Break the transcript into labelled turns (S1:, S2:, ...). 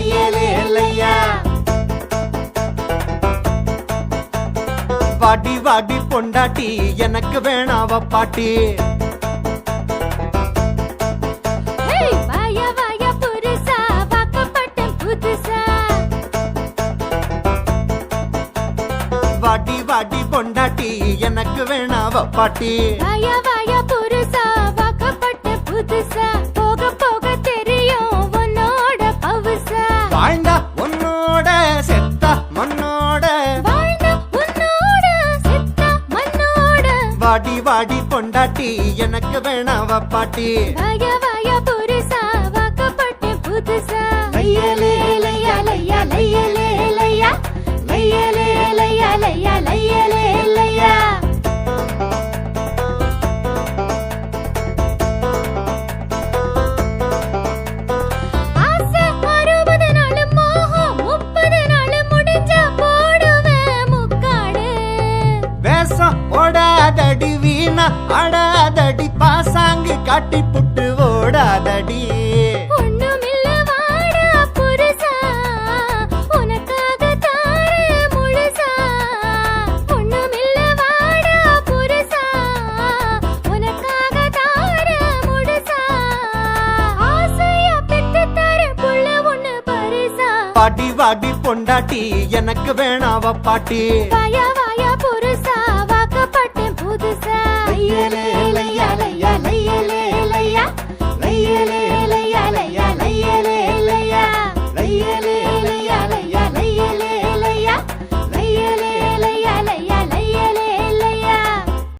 S1: லையலே லையா வாடி வாடி பொண்டாட்டி எனக்கு வேணாவ பாட்டி? வாடி வாடி பொண்டாட்டி எனக்கு வேணாவ பாட்டி?
S2: வாயா வாயா
S1: வாடி வாடி பொண்டாட்டி எனக்கு வேணாவ பாட்டி? ஓடாதடி வீணா ஆடாதடி பாசாங்கு காட்டி புட்டு ஓடாதடி. பாட்டி வாடி பொண்டாட்டி எனக்கு வேணாவ பாட்டி.
S2: வாயா வாயா புருஷா